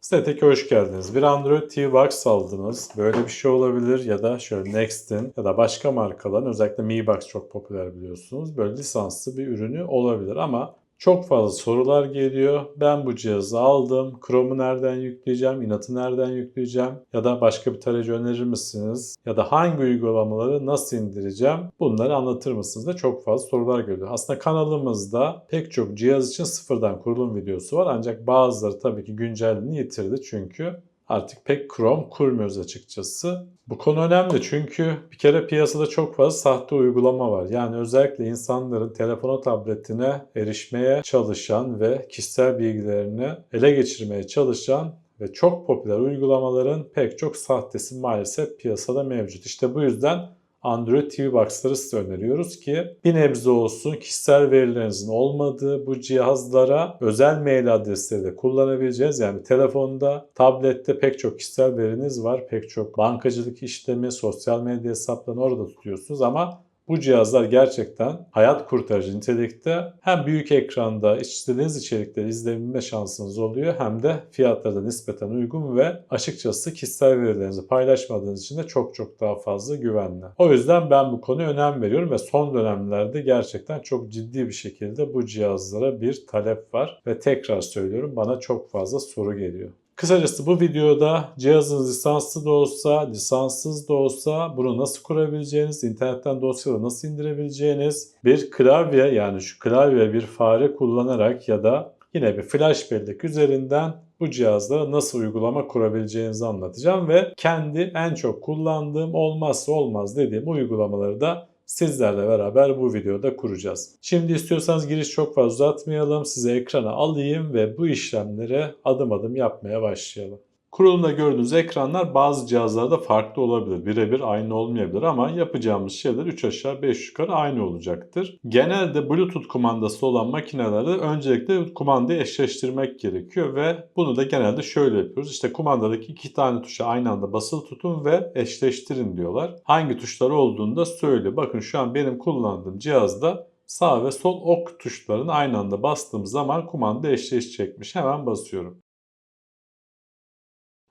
Statek'e hoş geldiniz. Bir Android TV Box aldınız. Böyle bir şey olabilir ya da şöyle Next'in ya da başka markaların özellikle Mi Box çok popüler biliyorsunuz. Böyle lisanslı bir ürünü olabilir ama çok fazla sorular geliyor. Ben bu cihazı aldım. Chrome'u nereden yükleyeceğim? Inat'ı nereden yükleyeceğim? Ya da başka bir tarayıcı önerir misiniz? Ya da hangi uygulamaları nasıl indireceğim? Bunları anlatır mısınız da çok fazla sorular geliyor. Aslında kanalımızda pek çok cihaz için sıfırdan kurulum videosu var. Ancak bazıları tabii ki güncelliğini yitirdi çünkü artık pek Chrome kurmuyoruz açıkçası. Bu konu önemli çünkü bir kere piyasada çok fazla sahte uygulama var. Yani özellikle insanların telefona, tabletine erişmeye çalışan ve kişisel bilgilerini ele geçirmeye çalışan ve çok popüler uygulamaların pek çok sahtesi maalesef piyasada mevcut. İşte bu yüzden Android TV Box'ları size öneriyoruz ki bir nebze olsun kişisel verilerinizin olmadığı bu cihazlara özel mail adresleri de kullanabileceğiz. Yani telefonda, tablette pek çok kişisel veriniz var. Pek çok bankacılık işlemi, sosyal medya hesaplarını orada tutuyorsunuz ama bu cihazlar gerçekten hayat kurtarıcı nitelikte. Hem büyük ekranda istediğiniz içerikleri izleyebilme şansınız oluyor hem de fiyatları da nispeten uygun ve açıkçası kişisel verilerinizi paylaşmadığınız için de çok çok daha fazla güvenli. O yüzden ben bu konuya önem veriyorum ve son dönemlerde gerçekten çok ciddi bir şekilde bu cihazlara bir talep var ve tekrar söylüyorum bana çok fazla soru geliyor. Kısacası bu videoda cihazınız lisanslı da olsa, lisanssız da olsa bunu nasıl kurabileceğiniz, internetten dosyaları nasıl indirebileceğiniz, bir klavye yani şu klavye bir fare kullanarak ya da yine bir flash bellek üzerinden bu cihazlara nasıl uygulama kurabileceğinizi anlatacağım ve kendi en çok kullandığım olmazsa olmaz dediğim uygulamaları da sizlerle beraber bu videoda kuracağız. Şimdi istiyorsanız giriş çok fazla uzatmayalım. Size ekrana alayım ve bu işlemleri adım adım yapmaya başlayalım. Kurulumda gördüğünüz ekranlar bazı cihazlarda farklı olabilir. Birebir aynı olmayabilir ama yapacağımız şeyler 3 aşağı 5 yukarı aynı olacaktır. Genelde Bluetooth kumandası olan makinelerde öncelikle kumandayı eşleştirmek gerekiyor ve bunu da genelde şöyle yapıyoruz. İşte kumandadaki iki tane tuşa aynı anda basılı tutun ve eşleştirin diyorlar. Hangi tuşlar olduğunu da söyle. Bakın şu an benim kullandığım cihazda sağ ve sol ok tuşlarını aynı anda bastığım zaman kumanda eşleşecekmiş. Hemen basıyorum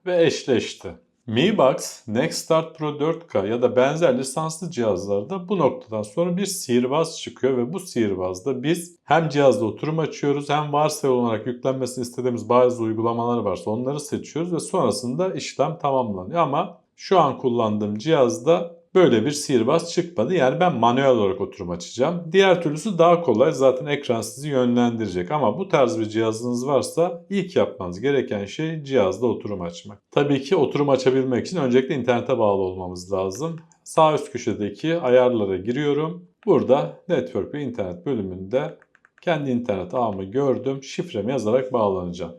ve eşleşti. Mi Box, Nextstart Pro 4K ya da benzer lisanslı cihazlarda bu noktadan sonra bir sihirbaz çıkıyor ve bu sihirbazda biz hem cihazda oturum açıyoruz hem varsayılı olarak yüklenmesini istediğimiz bazı uygulamalar varsa onları seçiyoruz ve sonrasında işlem tamamlanıyor. Ama şu an kullandığım cihazda Böyle bir sihirbaz çıkmadı. Yani ben manuel olarak oturum açacağım. Diğer türlüsü daha kolay. Zaten ekran sizi yönlendirecek. Ama bu tarz bir cihazınız varsa ilk yapmanız gereken şey cihazda oturum açmak. Tabii ki oturum açabilmek için öncelikle internete bağlı olmamız lazım. Sağ üst köşedeki ayarlara giriyorum. Burada Network ve internet bölümünde kendi internet ağımı gördüm. Şifremi yazarak bağlanacağım.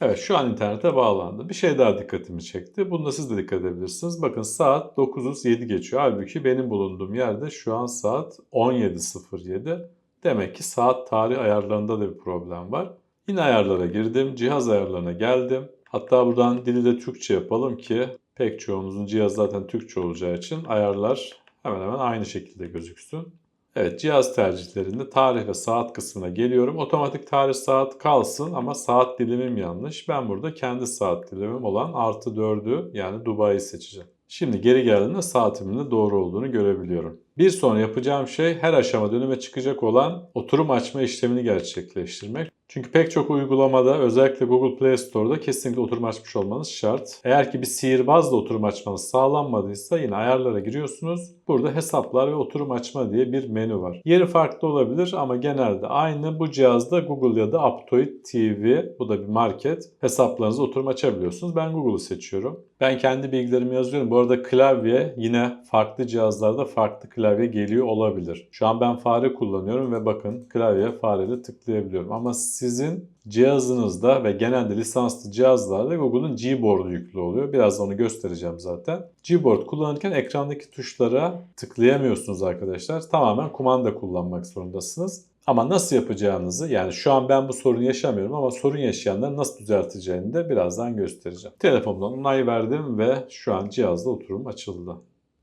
Evet şu an internete bağlandı. Bir şey daha dikkatimi çekti. Bunda siz de dikkat edebilirsiniz. Bakın saat 9.07 geçiyor. Halbuki benim bulunduğum yerde şu an saat 17.07. Demek ki saat tarih ayarlarında da bir problem var. Yine ayarlara girdim. Cihaz ayarlarına geldim. Hatta buradan dili de Türkçe yapalım ki pek çoğumuzun cihaz zaten Türkçe olacağı için ayarlar hemen hemen aynı şekilde gözüksün. Evet cihaz tercihlerinde tarih ve saat kısmına geliyorum. Otomatik tarih saat kalsın ama saat dilimim yanlış. Ben burada kendi saat dilimim olan artı 4'ü yani Dubai'yi seçeceğim. Şimdi geri geldiğinde saatimin de doğru olduğunu görebiliyorum. Bir sonra yapacağım şey her aşamada önüme çıkacak olan oturum açma işlemini gerçekleştirmek. Çünkü pek çok uygulamada özellikle Google Play Store'da kesinlikle oturum açmış olmanız şart. Eğer ki bir sihirbazla oturum açmanız sağlanmadıysa yine ayarlara giriyorsunuz. Burada hesaplar ve oturum açma diye bir menü var. Yeri farklı olabilir ama genelde aynı. Bu cihazda Google ya da Aptoid TV bu da bir market. Hesaplarınızı oturum açabiliyorsunuz. Ben Google'u seçiyorum. Ben kendi bilgilerimi yazıyorum. Bu arada klavye yine farklı cihazlarda farklı klavye geliyor olabilir. Şu an ben fare kullanıyorum ve bakın klavye fareyle tıklayabiliyorum. Ama sizin cihazınızda ve genelde lisanslı cihazlarda Google'un Gboard'u yüklü oluyor. Biraz onu göstereceğim zaten. Gboard kullanırken ekrandaki tuşlara tıklayamıyorsunuz arkadaşlar. Tamamen kumanda kullanmak zorundasınız. Ama nasıl yapacağınızı yani şu an ben bu sorunu yaşamıyorum ama sorun yaşayanlar nasıl düzelteceğini de birazdan göstereceğim. Telefondan onay verdim ve şu an cihazda oturum açıldı.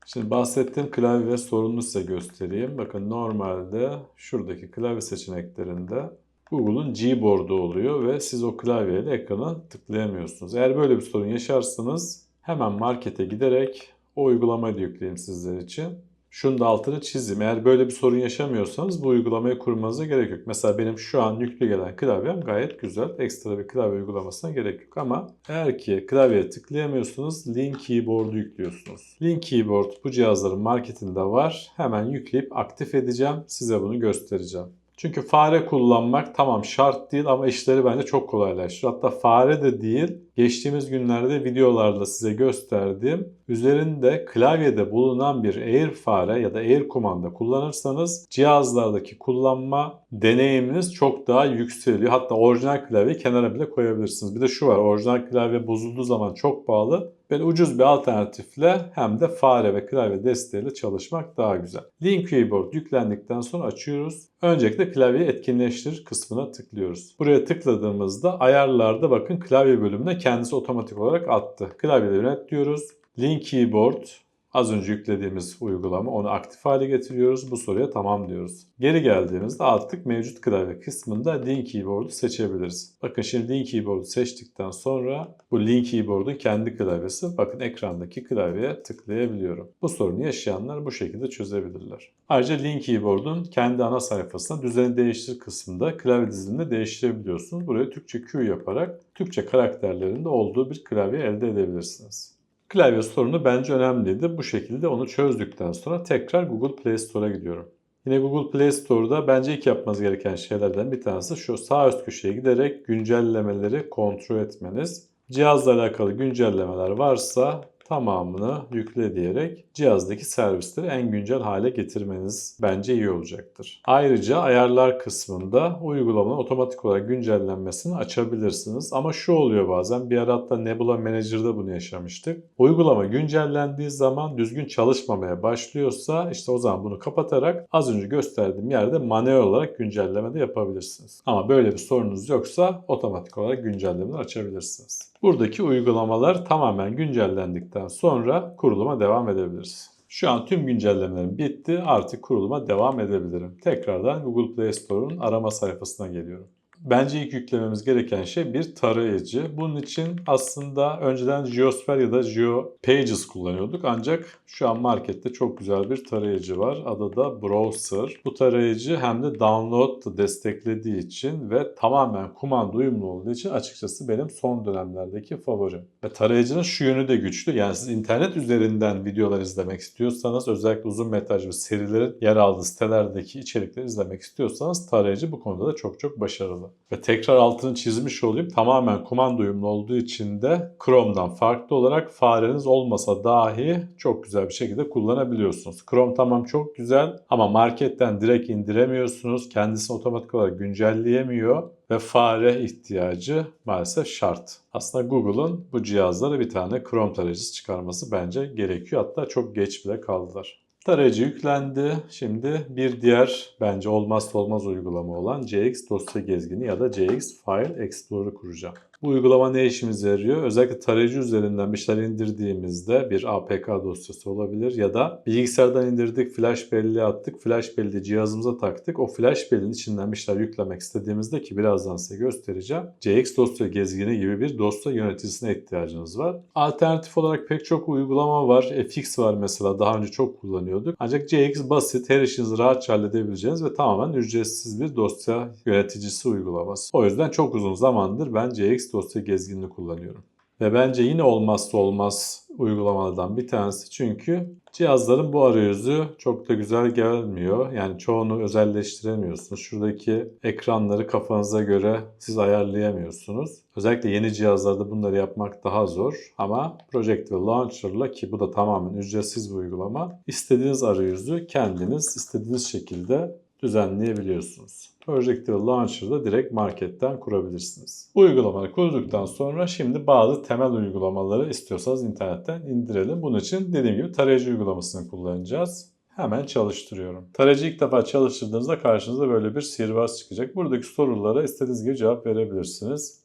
Şimdi bahsettiğim klavye sorununu size göstereyim. Bakın normalde şuradaki klavye seçeneklerinde Google'un Gboard'u oluyor ve siz o klavyeyle ekrana tıklayamıyorsunuz. Eğer böyle bir sorun yaşarsanız hemen markete giderek o uygulamayı da yükleyeyim sizler için. Şunu da altını çizeyim. Eğer böyle bir sorun yaşamıyorsanız bu uygulamayı kurmanıza gerek yok. Mesela benim şu an yüklü gelen klavyem gayet güzel. Ekstra bir klavye uygulamasına gerek yok. Ama eğer ki klavyeye tıklayamıyorsunuz Link Keyboard'u yüklüyorsunuz. Link Keyboard bu cihazların marketinde var. Hemen yükleyip aktif edeceğim. Size bunu göstereceğim. Çünkü fare kullanmak tamam şart değil ama işleri bence çok kolaylaştırıyor. Hatta fare de değil, geçtiğimiz günlerde videolarda size gösterdiğim üzerinde klavyede bulunan bir Air fare ya da Air kumanda kullanırsanız cihazlardaki kullanma deneyiminiz çok daha yükseliyor. Hatta orijinal klavyeyi kenara bile koyabilirsiniz. Bir de şu var, orijinal klavye bozulduğu zaman çok pahalı. Böyle ucuz bir alternatifle hem de fare ve klavye desteğiyle çalışmak daha güzel. Link Keyboard yüklendikten sonra açıyoruz. Öncelikle klavyeyi etkinleştir kısmına tıklıyoruz. Buraya tıkladığımızda ayarlarda bakın klavye bölümüne kendisi otomatik olarak attı. Klavyeleri yönet diyoruz. Link Keyboard Az önce yüklediğimiz uygulama onu aktif hale getiriyoruz. Bu soruya tamam diyoruz. Geri geldiğimizde artık mevcut klavye kısmında Link Keyboard'u seçebiliriz. Bakın şimdi Link Keyboard'u seçtikten sonra bu Link Keyboard'un kendi klavyesi bakın ekrandaki klavyeye tıklayabiliyorum. Bu sorunu yaşayanlar bu şekilde çözebilirler. Ayrıca Link Keyboard'un kendi ana sayfasında düzeni değiştir kısmında klavye dizilimini değiştirebiliyorsunuz. Buraya Türkçe Q yaparak Türkçe karakterlerinde olduğu bir klavye elde edebilirsiniz. Klavye sorunu bence önemliydi. Bu şekilde onu çözdükten sonra tekrar Google Play Store'a gidiyorum. Yine Google Play Store'da bence ilk yapmanız gereken şeylerden bir tanesi şu sağ üst köşeye giderek güncellemeleri kontrol etmeniz. Cihazla alakalı güncellemeler varsa tamamını yükle diyerek cihazdaki servisleri en güncel hale getirmeniz bence iyi olacaktır. Ayrıca ayarlar kısmında uygulamanın otomatik olarak güncellenmesini açabilirsiniz. Ama şu oluyor bazen bir ara hatta Nebula Manager'da bunu yaşamıştık. Uygulama güncellendiği zaman düzgün çalışmamaya başlıyorsa işte o zaman bunu kapatarak az önce gösterdiğim yerde manuel olarak güncelleme de yapabilirsiniz. Ama böyle bir sorunuz yoksa otomatik olarak güncellemeleri açabilirsiniz. Buradaki uygulamalar tamamen güncellendikten sonra kuruluma devam edebiliriz. Şu an tüm güncellemelerim bitti. Artık kuruluma devam edebilirim. Tekrardan Google Play Store'un arama sayfasına geliyorum. Bence ilk yüklememiz gereken şey bir tarayıcı. Bunun için aslında önceden Geosphere ya da GeoPages kullanıyorduk. Ancak şu an markette çok güzel bir tarayıcı var. Adı da Browser. Bu tarayıcı hem de download da desteklediği için ve tamamen kumanda uyumlu olduğu için açıkçası benim son dönemlerdeki favorim. Ve tarayıcının şu yönü de güçlü. Yani siz internet üzerinden videolar izlemek istiyorsanız özellikle uzun metraj ve serilerin yer aldığı sitelerdeki içerikleri izlemek istiyorsanız tarayıcı bu konuda da çok çok başarılı. Ve tekrar altını çizmiş olayım. Tamamen kumanda uyumlu olduğu için de Chrome'dan farklı olarak fareniz olmasa dahi çok güzel bir şekilde kullanabiliyorsunuz. Chrome tamam çok güzel ama marketten direkt indiremiyorsunuz. Kendisini otomatik olarak güncelleyemiyor ve fare ihtiyacı maalesef şart. Aslında Google'ın bu cihazlara bir tane Chrome tarayıcısı çıkarması bence gerekiyor. Hatta çok geç bile kaldılar. Tarayıcı yüklendi. Şimdi bir diğer bence olmazsa olmaz uygulama olan CX dosya gezgini ya da CX File Explorer kuracağım. Bu uygulama ne işimize yarıyor? Özellikle tarayıcı üzerinden bir şeyler indirdiğimizde bir APK dosyası olabilir ya da bilgisayardan indirdik, flash belleğe attık, flash belleği cihazımıza taktık. O flash belleğin içinden bir şeyler yüklemek istediğimizde ki birazdan size göstereceğim. CX dosya gezgini gibi bir dosya yöneticisine ihtiyacınız var. Alternatif olarak pek çok uygulama var. FX var mesela daha önce çok kullanıyorduk. Ancak CX basit, her işinizi rahatça halledebileceğiniz ve tamamen ücretsiz bir dosya yöneticisi uygulaması. O yüzden çok uzun zamandır ben CX dosya gezginini kullanıyorum. Ve bence yine olmazsa olmaz uygulamalardan bir tanesi çünkü cihazların bu arayüzü çok da güzel gelmiyor. Yani çoğunu özelleştiremiyorsunuz. Şuradaki ekranları kafanıza göre siz ayarlayamıyorsunuz. Özellikle yeni cihazlarda bunları yapmak daha zor ama Projectile Launcher'la ki bu da tamamen ücretsiz bir uygulama. istediğiniz arayüzü kendiniz istediğiniz şekilde düzenleyebiliyorsunuz. Projectile Launcher'da direkt marketten kurabilirsiniz. Bu uygulamayı kurduktan sonra şimdi bazı temel uygulamaları istiyorsanız internetten indirelim. Bunun için dediğim gibi tarayıcı uygulamasını kullanacağız. Hemen çalıştırıyorum. Tarayıcı ilk defa çalıştırdığınızda karşınıza böyle bir sihirbaz çıkacak. Buradaki sorulara istediğiniz gibi cevap verebilirsiniz.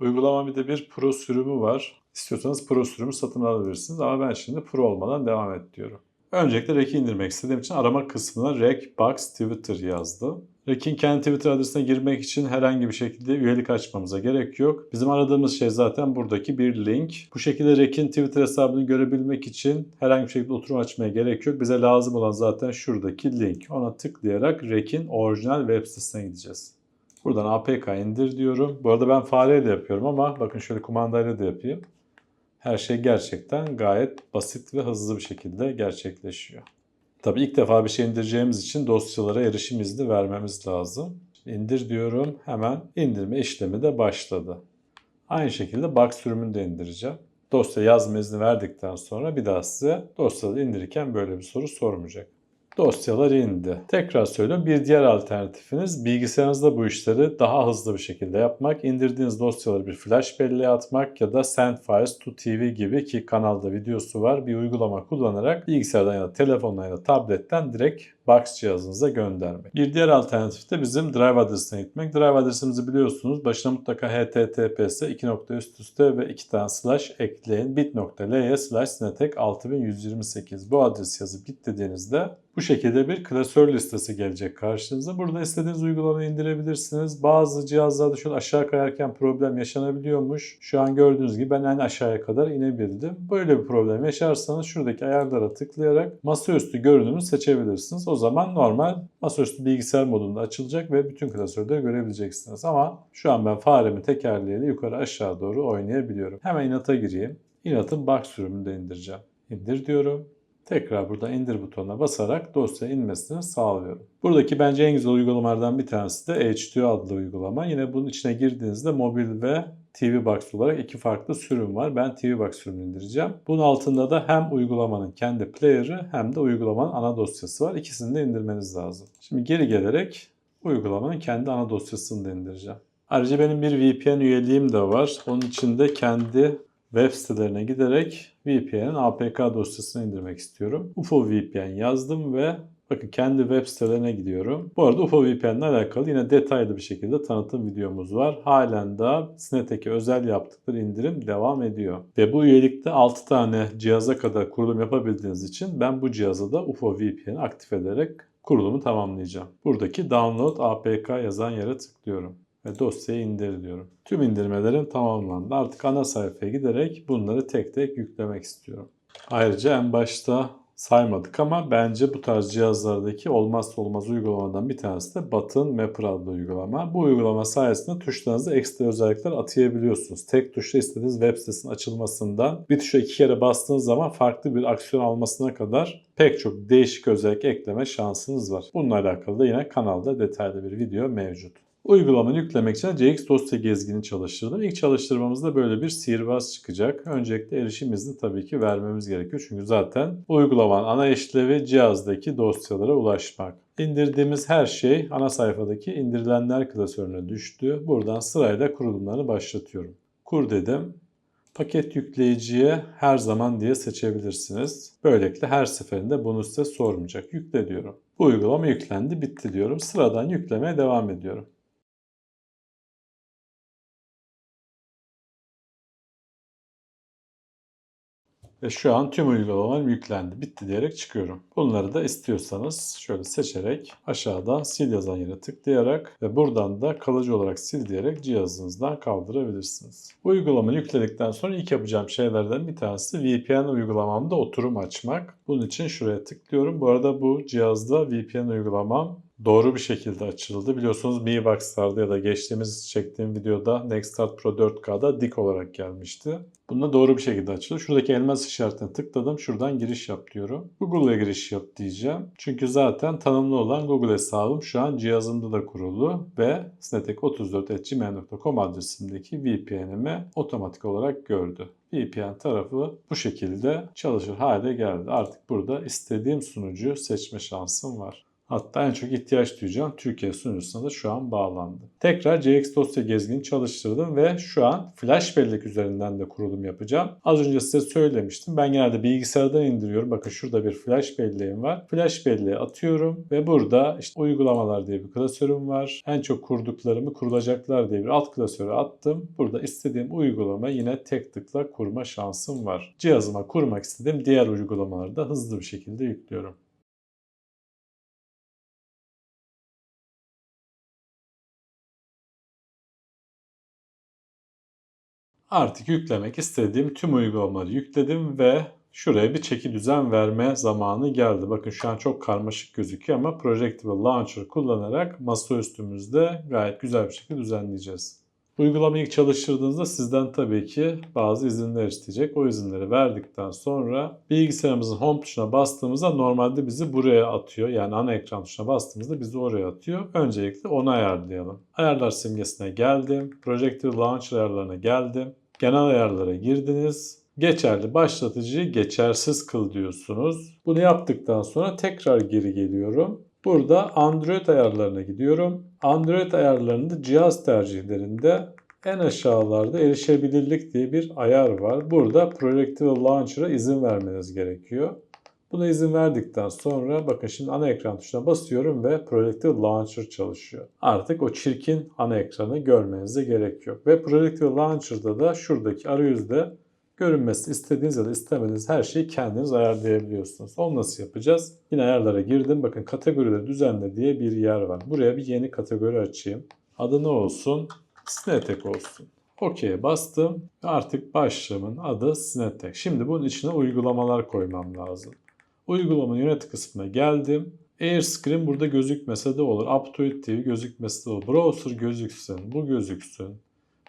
Uygulama bir de bir Pro sürümü var. İstiyorsanız Pro sürümü satın alabilirsiniz ama ben şimdi Pro olmadan devam et diyorum. Öncelikle Rec'i indirmek istediğim için arama kısmına Rec Box Twitter yazdım. Rec'in kendi Twitter adresine girmek için herhangi bir şekilde üyelik açmamıza gerek yok. Bizim aradığımız şey zaten buradaki bir link. Bu şekilde Rec'in Twitter hesabını görebilmek için herhangi bir şekilde oturum açmaya gerek yok. Bize lazım olan zaten şuradaki link. Ona tıklayarak Rec'in orijinal web sitesine gideceğiz. Buradan APK indir diyorum. Bu arada ben fareyle yapıyorum ama bakın şöyle kumandayla da yapayım. Her şey gerçekten gayet basit ve hızlı bir şekilde gerçekleşiyor. Tabii ilk defa bir şey indireceğimiz için dosyalara erişim izni vermemiz lazım. İndir diyorum. Hemen indirme işlemi de başladı. Aynı şekilde box sürümünü de indireceğim. Dosya yazma izni verdikten sonra bir daha size dosyada indirirken böyle bir soru sormayacak. Dosyalar indi. Tekrar söylüyorum bir diğer alternatifiniz bilgisayarınızda bu işleri daha hızlı bir şekilde yapmak. İndirdiğiniz dosyaları bir flash belleğe atmak ya da Send Files to TV gibi ki kanalda videosu var bir uygulama kullanarak bilgisayardan ya da telefondan ya da tabletten direkt box cihazınıza göndermek. Bir diğer alternatif de bizim drive adresine gitmek. Drive adresimizi biliyorsunuz. Başına mutlaka https 2 nokta üst üste ve 2 tane slash ekleyin. bit.ly slash sinetek 6128 bu adresi yazıp git dediğinizde bu şekilde bir klasör listesi gelecek karşınıza. Burada istediğiniz uygulamayı indirebilirsiniz. Bazı cihazlarda şöyle aşağı kayarken problem yaşanabiliyormuş. Şu an gördüğünüz gibi ben en aşağıya kadar inebildim. Böyle bir problem yaşarsanız şuradaki ayarlara tıklayarak masaüstü görünümü seçebilirsiniz. O zaman normal masaüstü bilgisayar modunda açılacak ve bütün klasörleri görebileceksiniz. Ama şu an ben faremi tekerleğiyle yukarı aşağı doğru oynayabiliyorum. Hemen inata gireyim. Inat'ın box sürümünü de indireceğim. İndir diyorum. Tekrar burada indir butonuna basarak dosya inmesini sağlıyorum. Buradaki bence en güzel uygulamalardan bir tanesi de H2 adlı uygulama. Yine bunun içine girdiğinizde mobil ve TV Box olarak iki farklı sürüm var. Ben TV Box sürümünü indireceğim. Bunun altında da hem uygulamanın kendi player'ı hem de uygulamanın ana dosyası var. İkisini de indirmeniz lazım. Şimdi geri gelerek uygulamanın kendi ana dosyasını da indireceğim. Ayrıca benim bir VPN üyeliğim de var. Onun için de kendi web sitelerine giderek VPN'in APK dosyasını indirmek istiyorum. UFO VPN yazdım ve bakın kendi web sitelerine gidiyorum. Bu arada UFO VPN ile alakalı yine detaylı bir şekilde tanıtım videomuz var. Halen daha Sinetek'e özel yaptıkları indirim devam ediyor. Ve bu üyelikte 6 tane cihaza kadar kurulum yapabildiğiniz için ben bu cihaza da UFO VPN'i aktif ederek kurulumu tamamlayacağım. Buradaki download APK yazan yere tıklıyorum ve dosyayı indir diyorum. Tüm indirmelerim tamamlandı. Artık ana sayfaya giderek bunları tek tek yüklemek istiyorum. Ayrıca en başta saymadık ama bence bu tarz cihazlardaki olmazsa olmaz uygulamadan bir tanesi de Button Mapper adlı uygulama. Bu uygulama sayesinde tuşlarınızda ekstra özellikler atayabiliyorsunuz. Tek tuşla istediğiniz web sitesinin açılmasından bir tuşa iki kere bastığınız zaman farklı bir aksiyon almasına kadar pek çok değişik özellik ekleme şansınız var. Bununla alakalı da yine kanalda detaylı bir video mevcut. Uygulamayı yüklemek için CX dosya gezgini çalıştırdım. İlk çalıştırmamızda böyle bir sihirbaz çıkacak. Öncelikle erişim izni tabii ki vermemiz gerekiyor. Çünkü zaten uygulamanın ana işlevi cihazdaki dosyalara ulaşmak. İndirdiğimiz her şey ana sayfadaki indirilenler klasörüne düştü. Buradan sırayla kurulumlarını başlatıyorum. Kur dedim. Paket yükleyiciye her zaman diye seçebilirsiniz. Böylelikle her seferinde bunu size sormayacak. Yükle diyorum. Bu uygulama yüklendi, bitti diyorum. Sıradan yüklemeye devam ediyorum. Ve şu an tüm uygulamalar yüklendi. Bitti diyerek çıkıyorum. Bunları da istiyorsanız şöyle seçerek aşağıdan sil yazan yere tıklayarak ve buradan da kalıcı olarak sil diyerek cihazınızdan kaldırabilirsiniz. Bu uygulamayı yükledikten sonra ilk yapacağım şeylerden bir tanesi VPN uygulamamda oturum açmak. Bunun için şuraya tıklıyorum. Bu arada bu cihazda VPN uygulamam doğru bir şekilde açıldı. Biliyorsunuz Mi Box'larda ya da geçtiğimiz çektiğim videoda Nextart Pro 4K'da dik olarak gelmişti. Bunda doğru bir şekilde açıldı. Şuradaki elmas işaretine tıkladım. Şuradan giriş yap diyorum. Google'a giriş yap diyeceğim. Çünkü zaten tanımlı olan Google hesabım şu an cihazımda da kurulu ve snetek34.gmail.com adresindeki VPN'imi otomatik olarak gördü. VPN tarafı bu şekilde çalışır hale geldi. Artık burada istediğim sunucuyu seçme şansım var. Hatta en çok ihtiyaç duyacağım Türkiye sunucusuna da şu an bağlandı. Tekrar CX dosya gezgini çalıştırdım ve şu an flash bellek üzerinden de kurulum yapacağım. Az önce size söylemiştim. Ben genelde bilgisayardan indiriyorum. Bakın şurada bir flash belleğim var. Flash belleğe atıyorum ve burada işte uygulamalar diye bir klasörüm var. En çok kurduklarımı kurulacaklar diye bir alt klasöre attım. Burada istediğim uygulama yine tek tıkla kurma şansım var. Cihazıma kurmak istediğim diğer uygulamaları da hızlı bir şekilde yüklüyorum. Artık yüklemek istediğim tüm uygulamaları yükledim ve şuraya bir çeki düzen verme zamanı geldi. Bakın şu an çok karmaşık gözüküyor ama Projectable Launcher kullanarak masaüstümüzde gayet güzel bir şekilde düzenleyeceğiz. Uygulamayı ilk çalıştırdığınızda sizden tabii ki bazı izinler isteyecek. O izinleri verdikten sonra bilgisayarımızın home tuşuna bastığımızda normalde bizi buraya atıyor. Yani ana ekran tuşuna bastığımızda bizi oraya atıyor. Öncelikle onu ayarlayalım. Ayarlar simgesine geldim. Projectable Launcher ayarlarına geldim. Genel ayarlara girdiniz. Geçerli başlatıcıyı geçersiz kıl diyorsunuz. Bunu yaptıktan sonra tekrar geri geliyorum. Burada Android ayarlarına gidiyorum. Android ayarlarında cihaz tercihlerinde en aşağılarda erişebilirlik diye bir ayar var. Burada Projectable Launcher'a izin vermeniz gerekiyor. Buna izin verdikten sonra bakın şimdi ana ekran tuşuna basıyorum ve Projectable Launcher çalışıyor. Artık o çirkin ana ekranı görmenize gerek yok. Ve Projectable Launcher'da da şuradaki arayüzde görünmesini istediğiniz ya da istemediğiniz her şeyi kendiniz ayarlayabiliyorsunuz. Onu nasıl yapacağız? Yine ayarlara girdim. Bakın kategorileri düzenle diye bir yer var. Buraya bir yeni kategori açayım. Adı ne olsun? Sinetek olsun. OK'ye bastım artık başlığımın adı Sinetek. Şimdi bunun içine uygulamalar koymam lazım. Uygulama yönet kısmına geldim. AirScreen burada gözükmese de olur. UpToIt TV gözükmese de olur. Browser gözüksün, bu gözüksün.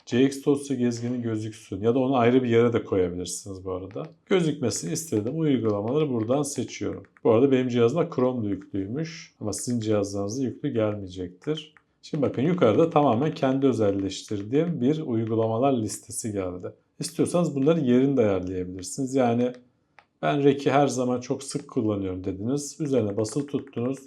CX dosya gezgini gözüksün ya da onu ayrı bir yere de koyabilirsiniz bu arada. Gözükmesini istediğim uygulamaları buradan seçiyorum. Bu arada benim cihazımda Chrome'da yüklüymüş ama sizin cihazlarınızda yüklü gelmeyecektir. Şimdi bakın yukarıda tamamen kendi özelleştirdiğim bir uygulamalar listesi geldi. İstiyorsanız bunları yerinde ayarlayabilirsiniz. Yani ben Rec'i her zaman çok sık kullanıyorum dediniz. Üzerine basılı tuttunuz.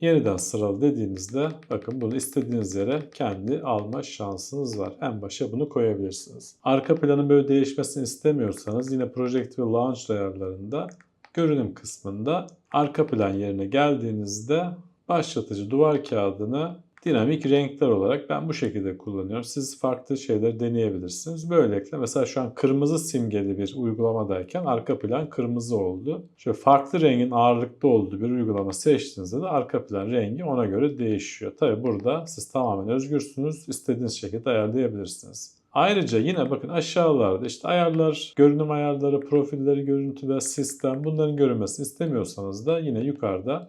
Yeniden sıralı dediğinizde bakın bunu istediğiniz yere kendi alma şansınız var. En başa bunu koyabilirsiniz. Arka planın böyle değişmesini istemiyorsanız yine Projectable Launch ayarlarında görünüm kısmında arka plan yerine geldiğinizde başlatıcı duvar kağıdını dinamik renkler olarak ben bu şekilde kullanıyorum. Siz farklı şeyler deneyebilirsiniz. Böylelikle mesela şu an kırmızı simgeli bir uygulamadayken arka plan kırmızı oldu. Şöyle farklı rengin ağırlıklı olduğu bir uygulama seçtiğinizde de arka plan rengi ona göre değişiyor. Tabi burada siz tamamen özgürsünüz. İstediğiniz şekilde ayarlayabilirsiniz. Ayrıca yine bakın aşağılarda işte ayarlar, görünüm ayarları, profilleri, görüntüler, sistem bunların görünmesini istemiyorsanız da yine yukarıda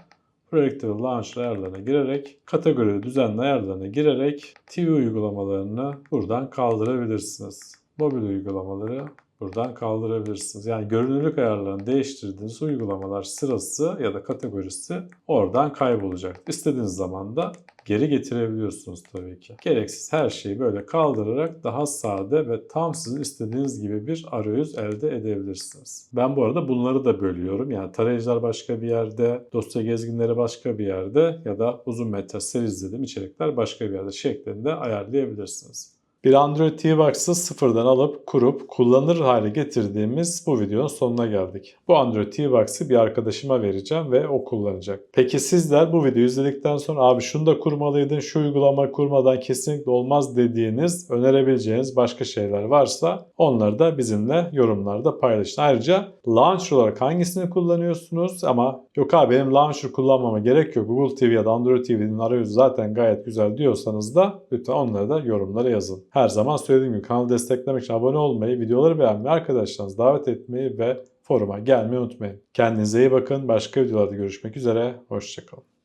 Projectable Launcher ayarlarına girerek, kategori düzenli ayarlarına girerek TV uygulamalarını buradan kaldırabilirsiniz. Mobil uygulamaları buradan kaldırabilirsiniz. Yani görünürlük ayarlarını değiştirdiğiniz uygulamalar sırası ya da kategorisi oradan kaybolacak. İstediğiniz zaman da geri getirebiliyorsunuz tabii ki. Gereksiz her şeyi böyle kaldırarak daha sade ve tam sizin istediğiniz gibi bir arayüz elde edebilirsiniz. Ben bu arada bunları da bölüyorum. Yani tarayıcılar başka bir yerde, dosya gezginleri başka bir yerde ya da uzun metraj seri izlediğim içerikler başka bir yerde şeklinde ayarlayabilirsiniz. Bir Android TV Box'ı sıfırdan alıp kurup kullanır hale getirdiğimiz bu videonun sonuna geldik. Bu Android TV Box'ı bir arkadaşıma vereceğim ve o kullanacak. Peki sizler bu videoyu izledikten sonra abi şunu da kurmalıydın, şu uygulama kurmadan kesinlikle olmaz dediğiniz, önerebileceğiniz başka şeyler varsa onları da bizimle yorumlarda paylaşın. Ayrıca launcher olarak hangisini kullanıyorsunuz ama yok abi benim launcher kullanmama gerek yok. Google TV ya da Android TV'nin arayüzü zaten gayet güzel diyorsanız da lütfen onları da yorumlara yazın. Her zaman söylediğim gibi kanalı desteklemek için abone olmayı, videoları beğenmeyi, arkadaşlarınızı davet etmeyi ve foruma gelmeyi unutmayın. Kendinize iyi bakın. Başka videolarda görüşmek üzere. Hoşçakalın.